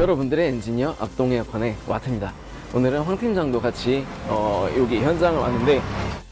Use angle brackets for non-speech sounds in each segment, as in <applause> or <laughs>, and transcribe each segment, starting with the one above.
여러분들의 엔지니어 악동 에어컨의 와트입니다. 오늘은 황 팀장도 같이 어, 여기 현장을 왔는데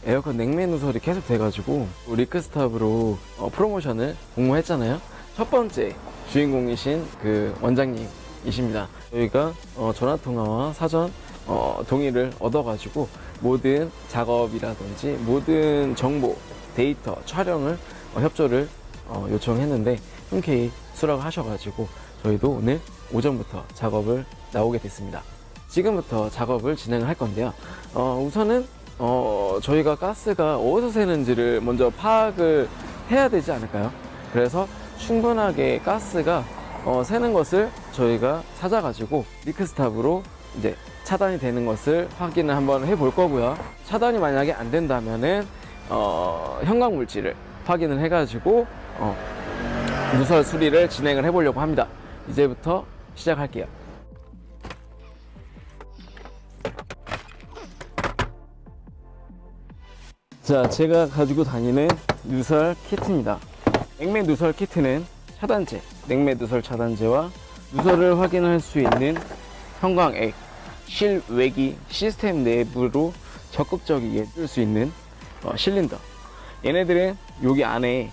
에어컨 냉매 누설이 계속 돼가지고 리크스탑으로 어, 프로모션을 공모했잖아요. 첫 번째 주인공이신 그 원장님이십니다. 저희가 어, 전화 통화와 사전 어, 동의를 얻어가지고 모든 작업이라든지 모든 정보, 데이터, 촬영을 어, 협조를 어, 요청했는데 흔쾌히 수락하셔가지고 저희도 오늘 오전부터 작업을 나오게 됐습니다. 지금부터 작업을 진행을 할 건데요. 어, 우선은 어, 저희가 가스가 어디서 새는지를 먼저 파악을 해야 되지 않을까요? 그래서 충분하게 가스가 어, 새는 것을 저희가 찾아가지고 리크스탑으로 이제 차단이 되는 것을 확인을 한번 해볼 거고요. 차단이 만약에 안 된다면은 어, 형광 물질을 확인을 해가지고 어, 누설 수리를 진행을 해보려고 합니다. 이제부터 시작할게요. 자, 제가 가지고 다니는 누설 키트입니다. 냉매 누설 키트는 차단제, 냉매 누설 차단제와 누설을 확인할 수 있는 형광액, 실외기 시스템 내부로 적극적이게 쓸 수 있는 어, 실린더. 얘네들은 여기 안에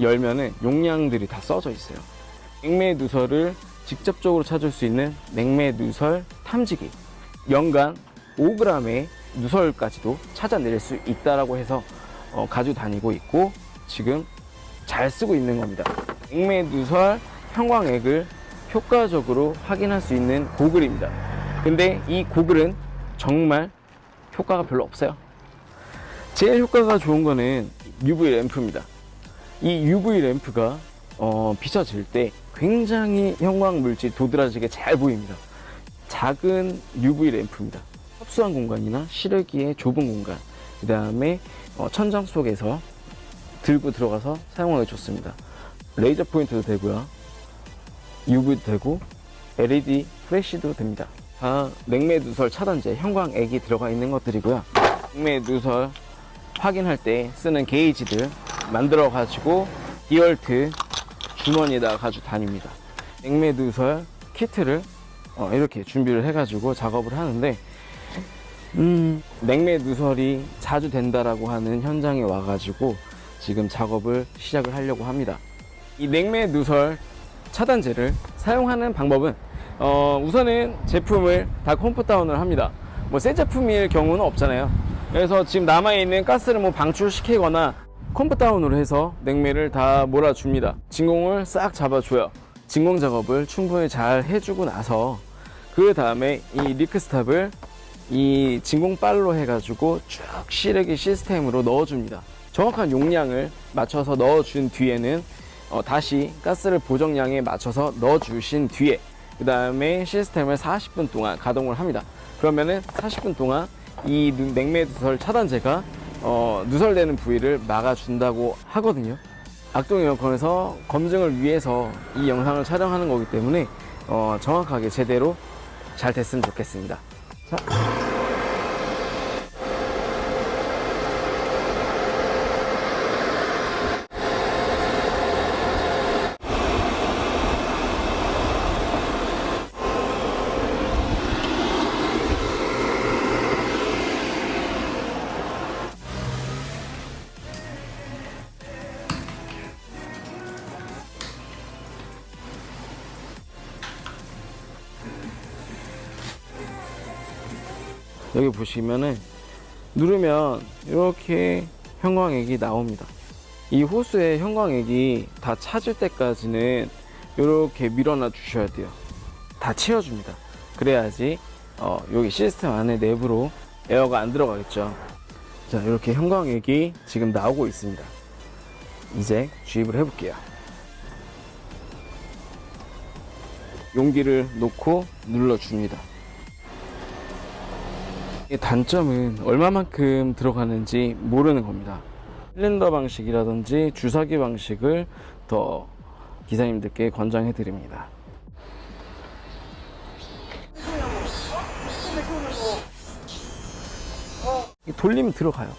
열면은 용량들이 다 써져 있어요. 냉매 누설을 직접적으로 찾을 수 있는 냉매 누설 탐지기. 연간 5g의 누설까지도 찾아낼 수 있다라고 해서 어, 가지고 다니고 있고 지금 잘 쓰고 있는 겁니다. 냉매 누설 형광액을 효과적으로 확인할 수 있는 고글입니다. 근데 이 고글은 정말 효과가 별로 없어요. 제일 효과가 좋은 거는 UV 램프입니다. 이 UV 램프가 어, 비춰질 때 굉장히 형광 물질 도드라지게 잘 보입니다. 작은 UV 램프입니다. 협소한 공간이나 시르기의 좁은 공간, 그 다음에 어, 천장 속에서 들고 들어가서 사용하기 좋습니다. 레이저 포인트도 되고요. UV도 되고 LED 플래시도 됩니다. 다 냉매 누설 차단제 형광액이 들어가 있는 것들이고요. 냉매 누설 확인할 때 쓰는 게이지들 만들어 가지고 디얼트 주머니에다가 가지고 다닙니다. 냉매 누설 키트를 어, 이렇게 준비를 해가지고 작업을 하는데 음, 냉매 누설이 자주 된다라고 하는 현장에 와가지고 지금 작업을 시작을 하려고 합니다. 이 냉매 누설 차단제를 사용하는 방법은 어, 우선은 제품을 다 컴포 다운을 합니다. 뭐 새 제품일 경우는 없잖아요. 그래서 지금 남아있는 가스를 뭐 방출시키거나 컴포 다운으로 해서 냉매를 다 몰아줍니다. 진공을 싹 잡아줘요. 진공 작업을 충분히 잘 해주고 나서 그 다음에 이 리크스탑을 이 진공빨로 해가지고 쭉 시래기 시스템으로 넣어줍니다. 정확한 용량을 맞춰서 넣어준 뒤에는 어, 다시 가스를 보정량에 맞춰서 넣어주신 뒤에 그 다음에 시스템을 40분 동안 가동을 합니다. 그러면은 40분 동안 이 누- 냉매 누설 차단제가 어, 누설되는 부위를 막아준다고 하거든요. 악동 에어컨에서 검증을 위해서 이 영상을 촬영하는 거기 때문에 어, 정확하게 제대로 잘 됐으면 좋겠습니다. 자. 여기 보시면은 누르면 이렇게 형광액이 나옵니다. 이 호스의 형광액이 다 차질 때까지는 이렇게 밀어놔 주셔야 돼요. 다 채워줍니다. 그래야지 어, 여기 시스템 안에 내부로 에어가 안 들어가겠죠. 자, 이렇게 형광액이 지금 나오고 있습니다. 이제 주입을 해 볼게요. 용기를 놓고 눌러 줍니다. 이 단점은 얼마만큼 들어가는지 모르는 겁니다. 실린더 방식이라든지 주사기 방식을 더 기사님들께 권장해 드립니다. 돌리면 들어가요.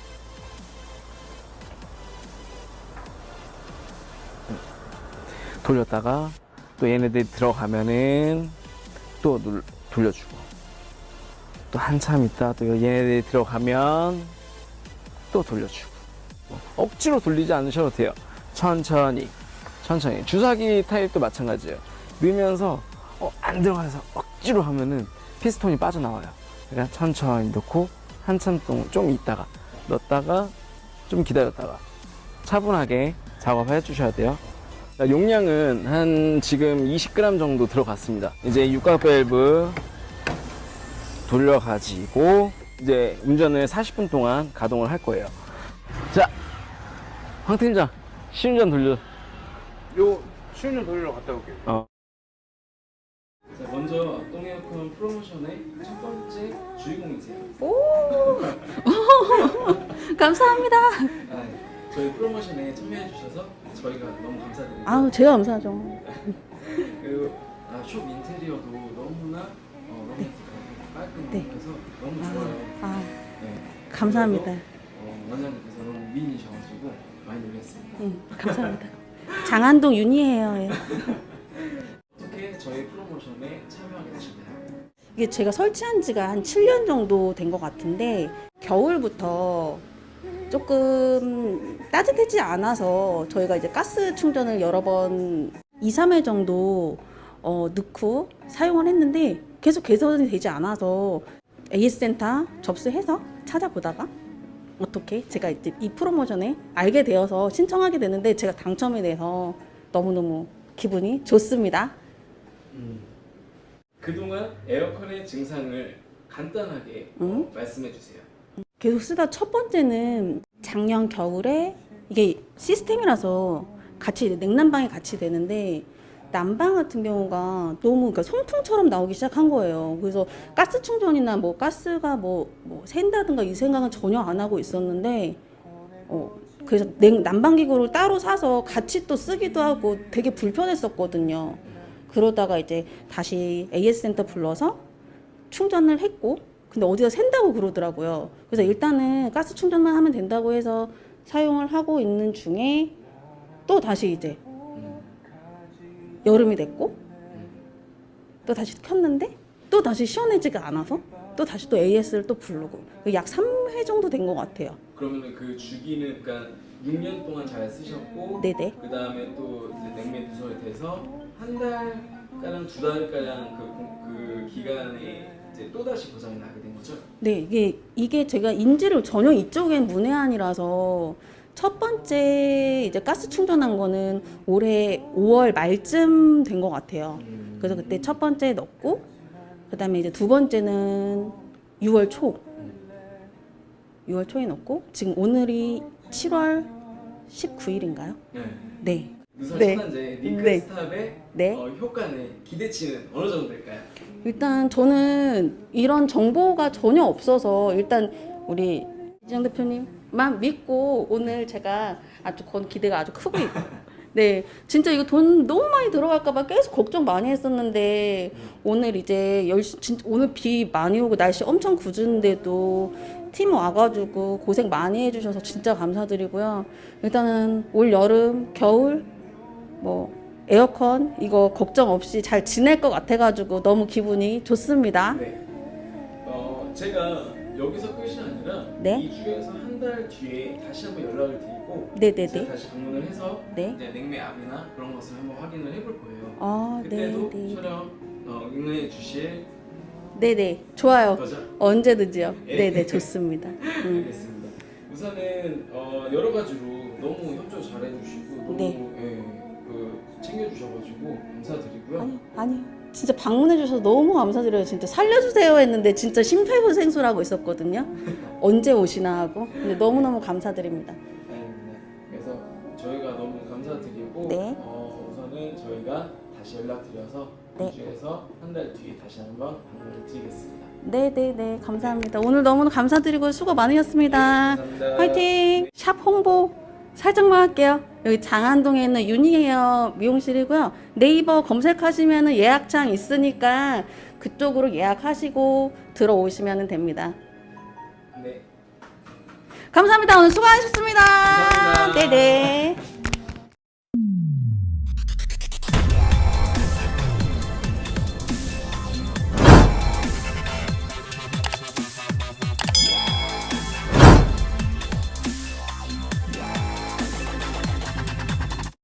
돌렸다가 또 얘네들이 들어가면은 또 눌, 돌려주고 또 한참 있다 또 얘네들이 들어가면 또 돌려주고. 억지로 돌리지 않으셔도 돼요. 천천히 천천히. 주사기 타입도 마찬가지예요. 넣으면서 어, 안 들어가서 억지로 하면은 피스톤이 빠져나와요. 그러니까 천천히 넣고 한참 동안 좀 있다가 넣었다가 좀 기다렸다가 차분하게 작업해 주셔야 돼요. 자, 용량은 한 지금 20g 정도 들어갔습니다. 이제 육각 밸브 돌려가지고 이제 운전을 40분 동안 가동을 할 거예요 자, 황 팀장 시운전 돌려 요 시운전 돌리러 갔다 올게요. 어. 자, 먼저 똥에어컨 프로모션의 첫 번째 주인공이세요. <laughs> 감사합니다. 아, 저희 프로모션에 참여해 주셔서 저희가 너무 감사드립니다. 아우 제가 감사하죠. <laughs> 그리고 아, 숍 인테리어도 너무나 어, 로맨틱하고 네. 너무 좋아요. 아 네. 감사합니다. 어, 원장님께서 너무 미인이셔가지고 많이 놀랐습니다. 응, 감사합니다. 장안동 윤희예요. 예. <laughs> 어떻게 저희 프로모션에 참여하게 되셨나요? 이게 제가 설치한 지가 한 7년 정도 된 것 같은데 겨울부터 조금 따뜻하지 않아서 저희가 이제 가스 충전을 여러 번 2, 3회 정도 어, 넣고 사용을 했는데 계속 개선이 되지 않아서 AS 센터 접수해서 찾아보다가 어떻게 제가 이제 이 프로모션에 알게 되어서 신청하게 되는데 제가 당첨이 돼서 너무너무 기분이 좋습니다. 그동안 에어컨의 증상을 간단하게 어, 음? 말씀해 주세요. 계속 쓰다 첫 번째는 작년 겨울에 이게 시스템이라서 같이 냉난방이 같이 되는데 난방 같은 경우가 너무 그러니까 송풍처럼 나오기 시작한 거예요. 그래서 가스 충전이나 뭐 가스가 뭐, 뭐 샌다든가 이 생각은 전혀 안 하고 있었는데 어 그래서 냉 난방 기구를 따로 사서 같이 또 쓰기도 하고 되게 불편했었거든요. 그러다가 이제 다시 AS 센터 불러서 충전을 했고 근데 어디서 샌다고 그러더라고요. 그래서 일단은 가스 충전만 하면 된다고 해서 사용을 하고 있는 중에 또 다시 이제 여름이 됐고 또 다시 켰는데 또 다시 시원해지가 않아서 또 다시 또 AS를 또 부르고 약 3회 정도 된 것 같아요. 그러면 그 주기는 그러니까 6년 동안 잘 쓰셨고 네네. 그 다음에 또 이제 냉매 누설이 돼서 한 달가량 두 달가량 그, 공- 그 기간에 이제 또 다시 고장이 나게 된 거죠. 네, 이게 이게 제가 인지를 전혀 이쪽엔 문외한이라서 첫 번째 이제 가스 충전한 거는 올해 5월 말쯤 된 것 같아요. 음. 그래서 그때 첫 번째 넣고 그다음에 이제 두 번째는 6월 초 6월 초에 넣고 지금 오늘이 7월 19일인가요? 네. 네. 누설 네. 차단제 네. 니크스탑의 네. 어, 효과는 기대치는 어느 정도 될까요? 일단 저는 이런 정보가 전혀 없어서 일단 우리 이정 대표님 만 믿고 오늘 제가 아주 건 기대가 아주 크고 있고 <laughs> 네 진짜 이거 돈 너무 많이 들어갈까봐 계속 걱정 많이 했었는데 오늘 이제 열심 진짜 오늘 비 많이 오고 날씨 엄청 궂은데도 팀 와가지고 고생 많이 해주셔서 진짜 감사드리고요 일단은 올 여름 겨울 뭐 에어컨 이거 걱정 없이 잘 지낼 것 같아가지고 너무 기분이 좋습니다. 네. 어, 제가 여기서 끝이 아니라 네. 이 주에서 한 달 뒤에 다시 한번 연락을 드리고 네네네. 제가 다시 방문을 해서 네. 이제 냉매 압이나 그런 것을 한번 확인을 해볼 거예요. 아, 그때도 네네. 촬영 어, 응해 주실 네네. 좋아요. 거죠? 언제든지요. 예. 네네. 좋습니다. <laughs> 음. 알겠습니다. 우선은 어, 여러 가지로 너무 협조 잘해주시고 너무 네. 예, 그 챙겨주셔가지고 감사드리고요. 아니요, 아니요. 진짜 방문해 주셔서 너무 감사드려요. 진짜 살려주세요 했는데 진짜 심폐소생술하고 있었거든요. <laughs> 언제 오시나 하고. 근데 너무 너무 감사드립니다. 아닙니다. 그래서 저희가 너무 감사드리고 네. 어, 우선은 저희가 다시 연락드려서 네. 이 주에서 한 달 뒤에 다시 한번 방문을 드리겠습니다. 네네네. 감사합니다. 오늘 너무 감사드리고 수고 많으셨습니다. 네, 감사합니다. 화이팅! 샵 홍보 살짝만 할게요. 여기 장안동에 있는 유니헤어 미용실이고요. 네이버 검색하시면 예약창 있으니까 그쪽으로 예약하시고 들어오시면 됩니다. 네. 감사합니다. 오늘 수고하셨습니다. 감사합니다. 네네.